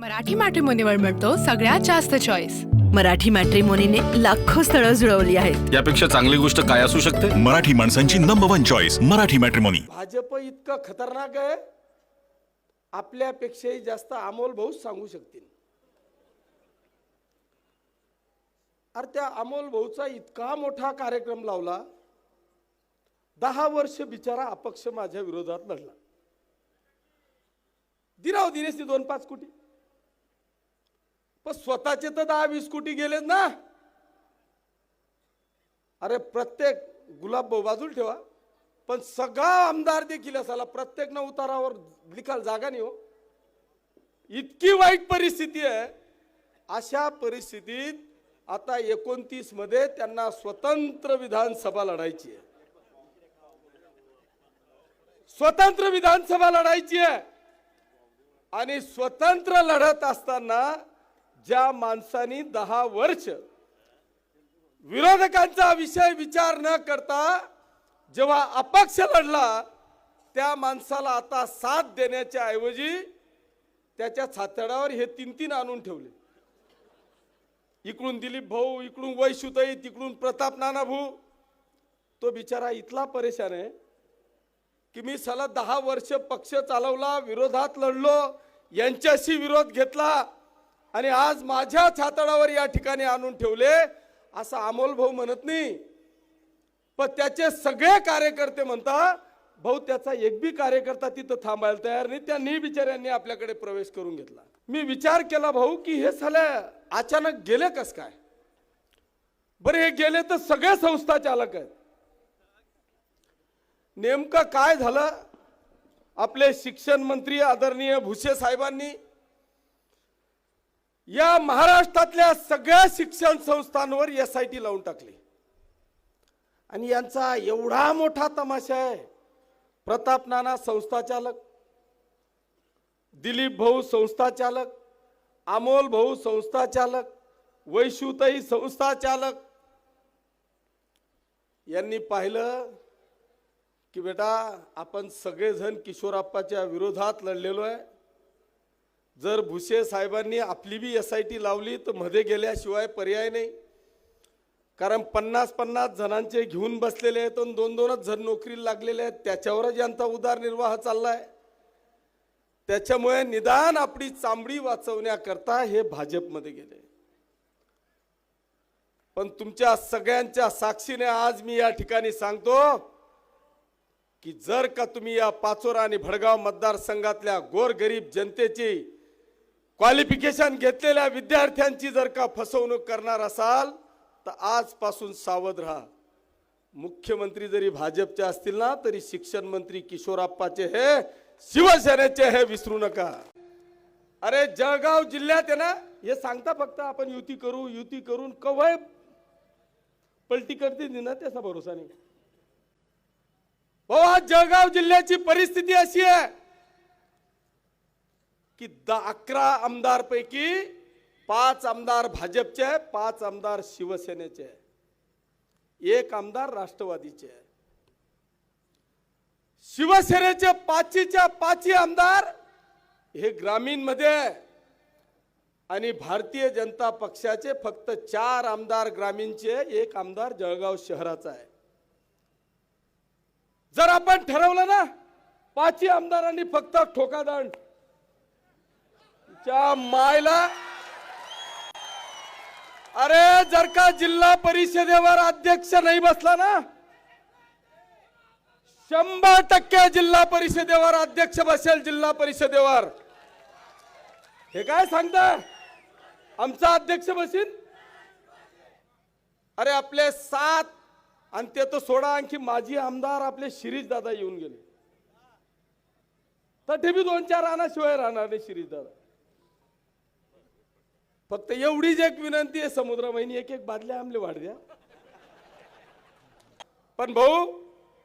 मराठी मॅट्रिमोनीवर मिळतो सगळ्यात जास्त चॉईस मराठी मॅट्रिमोनीने लाखो स्थळं जुळवली आहेत. यापेक्षा चांगली गोष्ट काय असू शकते? मराठी माणसांची number one choice Marathi matrimony Bhajap इतकं खतरनाक आहे आपल्यापेक्षाही जास्त अमोल भाऊच सांगू शकतील. अरे त्या अमोल भाऊचा इतका मोठा कार्यक्रम लावला दहा वर्ष बिचारा अपक्ष माझ्या विरोधात लढला. दिराव दिनेशने दोन पाच कोटी. पण स्वतःचे तर दहा वीस कोटी गेलेत ना. अरे प्रत्येक गुलाब भाऊ बाजूला ठेवा. पण सगळा आमदार देखील असाला प्रत्येक ना उतारावर लिखाल जागा नाही हो. इतकी वाईट परिस्थिती आहे. अशा परिस्थितीत आता एकोणतीसमध्ये त्यांना स्वतंत्र विधानसभा लढायची आहे. स्वतंत्र विधानसभा लढायची आहे. आणि स्वतंत्र लढत असताना ज्या माणसानी दहा वर्ष विरोधकांचा विषय विचार न करता जेव्हा अपक्ष लढला त्या माणसाला आता साथ देण्याच्या ऐवजी त्याच्या छातडावर हे तीन तीन आणून ठेवले. इकडून दिलीप भाऊ इकडून वैशुताई तिकडून प्रताप नाना भाऊ तो बिचारा इतला परेशान आहे की मी सला दहा वर्ष पक्ष चालवला विरोधात लढलो यांच्याशी विरोध घेतला आणि आज माझ्या छातडावर या ठिकाणी आणून ठेवले असं अमोल भाऊ म्हणत नाही. पण त्याचे सगळे कार्यकर्ते म्हणता भाऊ त्याचा एक बी कार्यकर्ता तिथं थांबायला तयार नाही. त्यांनी बिचाऱ्यांनी आपल्याकडे प्रवेश करून घेतला. मी विचार केला भाऊ की हे झाल्या अचानक गेले कस काय? बरे हे गेले तर सगळे संस्था चालक आहेत. नेमकं काय झालं? आपले शिक्षण मंत्री आदरणीय भुसे साहेबांनी या महाराष्ट्रातल्या सगळ्या शिक्षण संस्थांवर एस आय टी लावून टाकली. आणि यांचा एवढा मोठा तमाशा आहे. प्रताप नाना संस्था चालक दिलीप भाऊ संस्था चालक अमोल भाऊ संस्था चालक संस्थाचालक संस्था चालक. यांनी पाहिलं की बेटा आपण सगळेजण किशोराप्पाच्या विरोधात लढलेलो आहे. जर भुसे साहेबांनी आपली बी एस आय टी लावली तर मध्ये गेल्याशिवाय पर्याय नाही. कारण पन्नास पन्नास जणांचे घेऊन बसलेले आहेत आणि दोन दोनच जण नोकरीला लागलेले आहेत. त्याच्यावरच यांचा उदारनिर्वाह चाललाय. त्याच्यामुळे निदान आपली चांबडी वाचवण्याकरता हे भाजपमध्ये गेले. पण तुमच्या सगळ्यांच्या साक्षीने आज मी या ठिकाणी सांगतो की जर का तुम्ही या पाचोरा आणि भडगाव मतदारसंघातल्या गोरगरीब जनतेची क्वालिफिकेशन घेतलेल्या विद्यार्थ्यांची जर का फसवणूक करणार असाल तर आजपासून सावध राहा. मुख्यमंत्री जरी भाजपचे असतील ना तरी शिक्षण मंत्री किशोराप्पाचे हे शिवसेनेचे हे विसरू नका. अरे जळगाव जिल्ह्यात आहे ना हे सांगता फक्त आपण युती करू युती करून कवय पलटी करते ना त्याचा भरोसा नाही. भाऊ आज जळगाव जिल्ह्याची परिस्थिती अशी आहे की द अकरा आमदारपैकी पाच आमदार भाजपचे आहे पाच आमदार शिवसेनेचे आहे. एक आमदार राष्ट्रवादीचे आहे. शिवसेनेचे पाचीच्या पाची आमदार हे ग्रामीणमध्ये आहे. आणि भारतीय जनता पक्षाचे फक्त चार आमदार ग्रामीणचे एक आमदार जळगाव शहराचा आहे. जर आपण ठरवलं ना पाचही आमदारांनी फक्त ठोकादंड च्या मायला. अरे जर का जिल्हा परिषदेवर अध्यक्ष नाही बसला ना शंभर टक्के जिल्हा परिषदेवर अध्यक्ष बसेल जिल्हा परिषदेवर. हे काय सांगता? आमचा अध्यक्ष बसीन? अरे आपले सात आणि ते तर सोडा आणखी माजी आमदार आपले शिरीष दादा येऊन गेले. तर ते बी दोन चार राहण्याशिवाय राहणार नाही शिरीष दादा. फक्त एवढीच एक विनंती आहे समुद्र एक एक बादल्या आमले वाढ द्या. पण भाऊ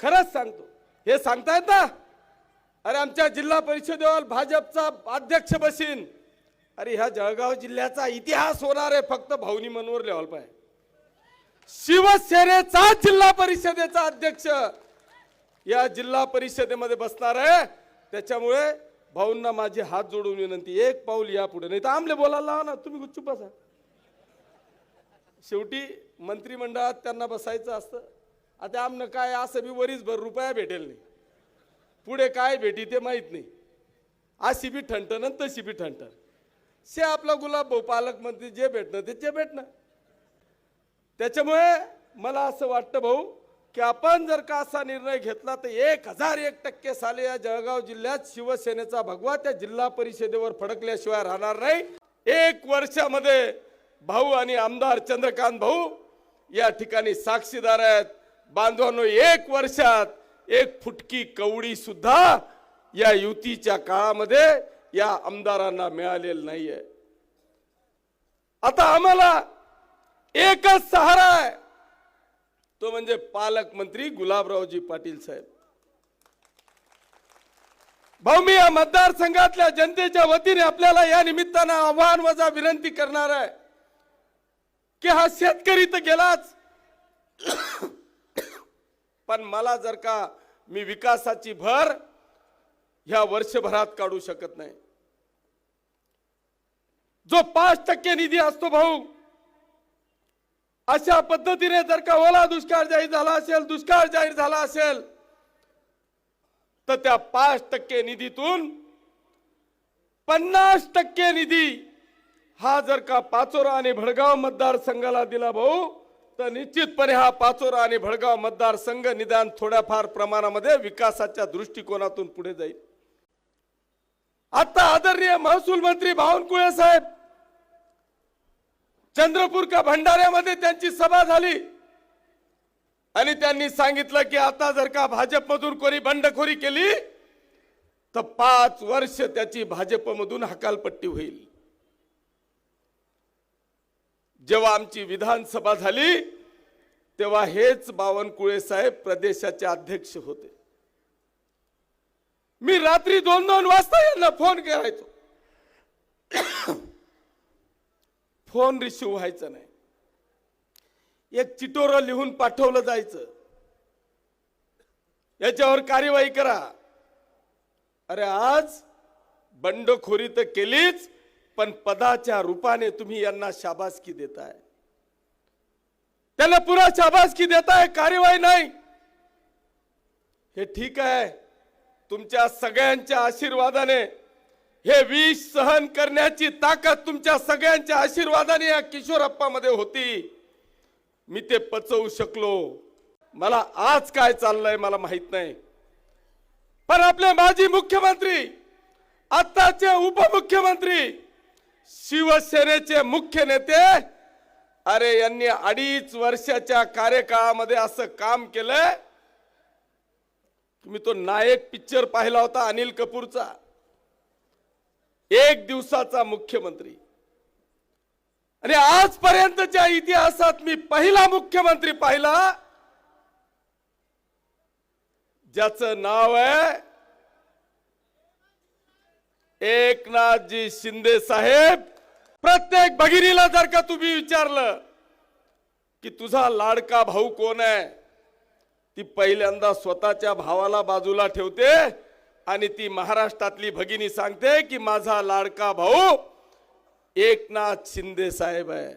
खरंच सांगतो. हे सांगता ना? अरे आमच्या जिल्हा परिषदेवर भाजपचा अध्यक्ष बसीन. अरे ह्या जळगाव जिल्ह्याचा इतिहास होणार आहे फक्त भाऊनी मनोहर लेवल पाय शिवसेनेचा जिल्हा परिषदेचा अध्यक्ष या जिल्हा परिषदेमध्ये बसणार आहे. त्याच्यामुळे भाऊंना माझे हात जोडून विनंती एक पाऊल या पुढे नाही तर आमले बोलायला लावा ना तुम्ही गुच्चूप बसा. शेवटी मंत्रिमंडळात त्यांना बसायचं असतं. आता आमनं काय असं बी वरीच भर रुपया भेटेल नाही. पुढे काय भेटी ते माहीत नाही. अशी बी ठणठण आणि तशी बी ठणठण. से आपला गुलाब भाऊ पालकमंत्री जे भेटणं ते जे भेटणं. त्याच्यामुळे मला असं वाटतं भाऊ की आपण जर का असा निर्णय घेतला तर एक हजार एक टक्के साले या जळगाव जिल्ह्यात शिवसेनेचा भगवा त्या जिल्हा परिषदेवर फडकल्याशिवाय राहणार नाही. एक वर्षामध्ये भाऊ आणि आमदार चंद्रकांत भाऊ या ठिकाणी साक्षीदार आहेत. बांधवांनो एक वर्षात एक फुटकी कवडी सुद्धा या युतीच्या काळामध्ये या आमदारांना मिळालेलं नाहीये. आता आम्हाला एकच सहारा आहे. तो म्हणजे पालकमंत्री गुलाबरावजी पाटील साहेब. भाऊ मी या मतदारसंघातल्या जनतेच्या वतीने आपल्याला या निमित्तानं आव्हान वजा विनंती करणार आहे की हा शेतकरी तर गेलाच. पण मला जर का मी विकासाची भर ह्या वर्षभरात काढू शकत नाही. जो पाच टक्के निधी असतो भाऊ अशा पद्धतीने जर का ओला दुष्काळ जाहीर झाला असेल दुष्काळ जाहीर झाला असेल तर त्या पाच टक्के निधीतून पन्नास टक्के निधी हा जर का पाचोरा आणि भडगाव मतदारसंघाला दिला भाऊ तर निश्चितपणे हा पाचोरा आणि भडगाव मतदारसंघ निदान थोड्याफार प्रमाणामध्ये विकासाच्या दृष्टिकोनातून पुढे जाईल. आता आदरणीय महसूल मंत्री बावनकुळे साहेब चंद्रपूर का भंडाऱ्यामध्ये त्यांची सभा झाली. आणि त्यांनी सांगितलं की आता जर का भाजपमधून कोणी बंडखोरी केली तर पाच वर्ष त्याची भाजपमधून हकालपट्टी होईल. जेव्हा आमची विधानसभा झाली तेव्हा हेच बावनकुळे साहेब प्रदेशाचे अध्यक्ष होते. मी रात्री दोन दोन वाजता यांना फोन करायचो. फोन रिसिव्ह व्हायचा नाही. एक चिटोरं लिहून पाठवलं जायचं. याच्यावर कार्यवाही करा. अरे आज बंडखोरी तर केलीच पण पदाच्या रूपाने तुम्ही यांना शाबासकी देताय. त्यांना पुरा शाबासकी देताय कार्यवाही नाही. हे ठीक आहे. तुमच्या सगळ्यांच्या आशीर्वादाने हे विष सहन करण्याची ताकद तुमच्या सगळ्यांच्या आशीर्वादाने या किशोरप्पामध्ये होती. मी ते पचवू शकलो. मला आज काय चाललंय मला माहीत नाही. पण आपले माजी मुख्यमंत्री आत्ताचे उपमुख्यमंत्री शिवसेनेचे मुख्य नेते अरे यांनी अडीच वर्षाच्या कार्यकाळामध्ये असं काम केलंय मी तो नायक पिक्चर पाहिला होता अनिल कपूरचा. एक दिवसाचा मुख्यमंत्री. आणि आजपर्यंतच्या इतिहासात मी पहिला मुख्यमंत्री पाहिला. ज्याचं नाव आहे एकनाथजी शिंदे साहेब. प्रत्येक भगिनीला जर का तुम्ही विचारलं की तुझा लाडका भाऊ कोण आहे? ती पहिल्यांदा स्वतःच्या भावाला बाजूला ठेवते. आणि ती महाराष्ट्रातली भगिनी सांगते की माझा लाडका भाऊ एकनाथ शिंदे साहेब आहे.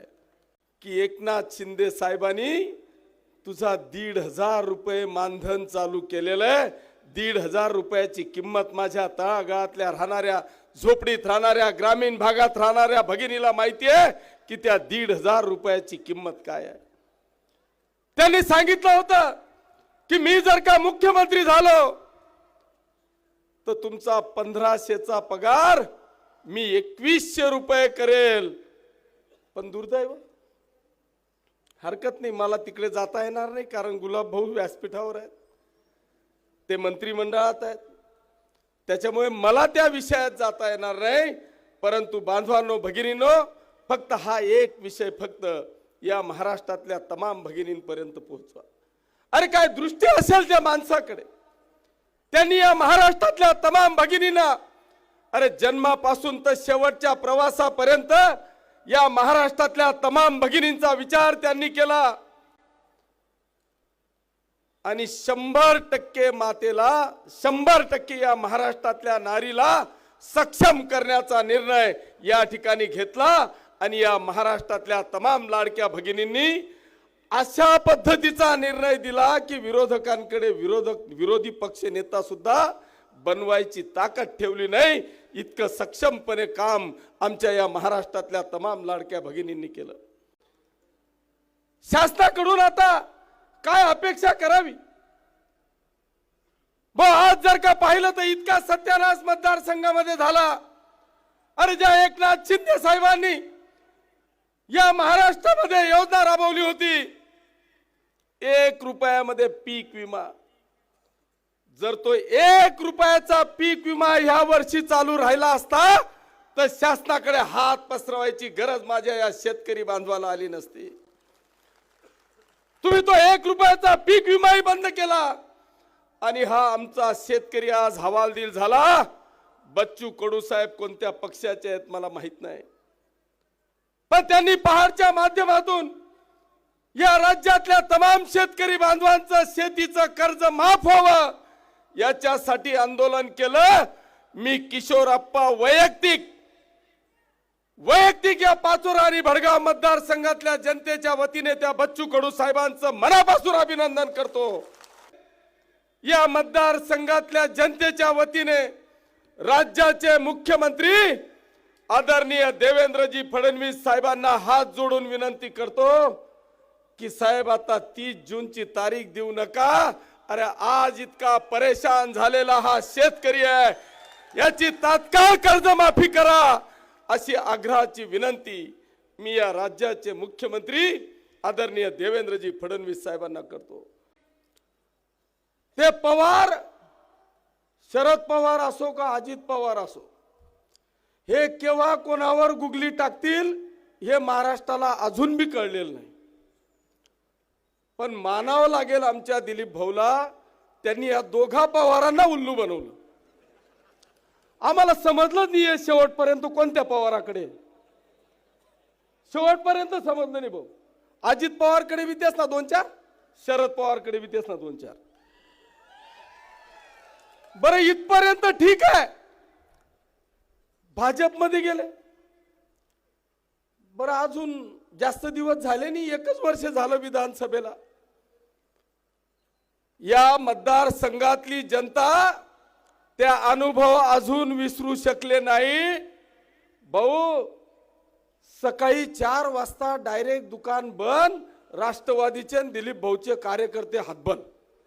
की एकनाथ शिंदे साहेबांनी तुझा दीड हजार रुपये मानधन चालू केलेलं आहे. दीड हजार रुपयाची किंमत माझ्या तळागाळातल्या राहणाऱ्या झोपडीत राहणाऱ्या ग्रामीण भागात राहणाऱ्या भगिनीला माहिती आहे की त्या दीड हजार रुपयाची किंमत काय आहे. त्यांनी सांगितलं होतं की मी जर का मुख्यमंत्री झालो तर तुमचा पंधराशेचा पगार मी एकवीसशे रुपये करेल. पण दुर्दैव हरकत नाही मला तिकडे जाता येणार नाही कारण गुलाब भाऊ व्यासपीठावर आहेत. ते मंत्रिमंडळात आहेत. त्याच्यामुळे मला त्या विषयात जाता येणार नाही. परंतु बांधवांनो भगिनीनो फक्त हा एक विषय फक्त या महाराष्ट्रातल्या तमाम भगिनींपर्यंत पोहोचवा. अरे काय दृष्टी असेल त्या माणसाकडे? त्यांनी या महाराष्ट्रातल्या तमाम भगिनींना अरे जन्मापासून तर शेवटच्या प्रवासापर्यंत या महाराष्ट्रातल्या तमाम भगिनींचा विचार त्यांनी केला. आणि शंभर टक्के मातेला शंभर टक्के या महाराष्ट्रातल्या नारीला सक्षम करण्याचा निर्णय या ठिकाणी घेतला. आणि या महाराष्ट्रातल्या तमाम लाडक्या भगिनींनी अशा पद्धतीचा निर्णय दिला की विरोधकांकडे विरोधक विरोधी पक्ष नेता सुद्धा बनवायची ताकद ठेवली नाही. इतकं सक्षमपणे काम आमच्या या महाराष्ट्रातल्या तमाम लाडक्या भगिनींनी केलं. शासनाकडून आता काय अपेक्षा करावी? ब आज जर का पाहिलं तर इतका सत्यानाश मतदारसंघामध्ये झाला. अरे ज्या एकनाथ शिंदे साहेबांनी या महाराष्ट्रामध्ये योजना राबवली होती एक रुपयामध्ये पीक विमा. जर तो एक रुपयाचा पीक विमा ह्या वर्षी चालू राहिला असता तर शासनाकडे हात पसरवायची गरज माझ्या या शेतकरी बांधवाला आली नसती. तुम्ही तो एक रुपयाचा पीक विमाही बंद केला. आणि हा आमचा शेतकरी आज हवालदिल झाला. बच्चू कडू साहेब कोणत्या पक्षाचे आहेत मला माहीत नाही. पण त्यांनी पहाडच्या माध्यमातून या राज्यातल्या तमाम शेतकरी बांधवांचं शेतीचं कर्ज माफ व्हावं. याच्यासाठी आंदोलन केलं. मी किशोर आप्पा वैयक्तिक. वैयक्तिक या पाचोरा आणि भडगाव मतदारसंघातल्या जनतेच्या वतीने त्या बच्चू कडू साहेबांचं मनापासून अभिनंदन करतो. या मतदारसंघातल्या जनतेच्या वतीने राज्याचे मुख्यमंत्री आदरणीय देवेंद्रजी फडणवीस साहेबांना हात जोडून विनंती करतो. की साहेब आता तीस जूनची तारीख देऊ नका. अरे आज इतका परेशान झालेला हा शेतकरी आहे. याची तात्काळ कर्जमाफी करा. अशी आग्रहाची विनंती मी या राज्याचे मुख्यमंत्री आदरणीय देवेंद्रजी फडणवीस साहेबांना करतो. ते पवार शरद पवार असो का अजित पवार असो हे केव्हा कोणावर गुगली टाकतील हे महाराष्ट्राला अजून बी कळलेलं नाही. पण मानावं लागेल आमच्या दिलीप भाऊला त्यांनी या दोघा पवारांना उल्लू बनवलं. आम्हाला समजलंच नाही शेवटपर्यंत कोणत्या पवाराकडे. शेवटपर्यंत समजलं नाही भाऊ. अजित पवारकडे बी तेच ना दोन चार शरद पवारकडे बी तेच ना दोन चार. बरं इथपर्यंत ठीक आहे. भाजपमध्ये गेले. बरं अजून जास्त दिवस झाले नाही एकच वर्ष झालं विधानसभेला. या मतदारसंघातली जनता त्या अनुभव अजून विसरू शकले नाही. भाऊ सकाळी चार वाजता डायरेक्ट दुकान बंद राष्ट्रवादीचे दिलीप भाऊचे कार्यकर्ते हातबंद.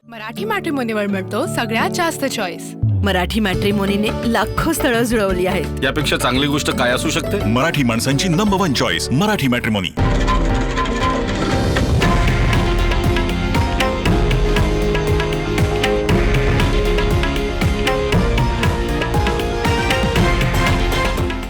मराठी मॅट्रिमोनीवर मिळतो सगळ्यात जास्त चॉईस मराठी मॅट्रिमोनीने लाखो स्थळं जुळवली आहेत. यापेक्षा चांगली गोष्ट काय असू शकते? मराठी माणसांची number one choice Marathi matrimony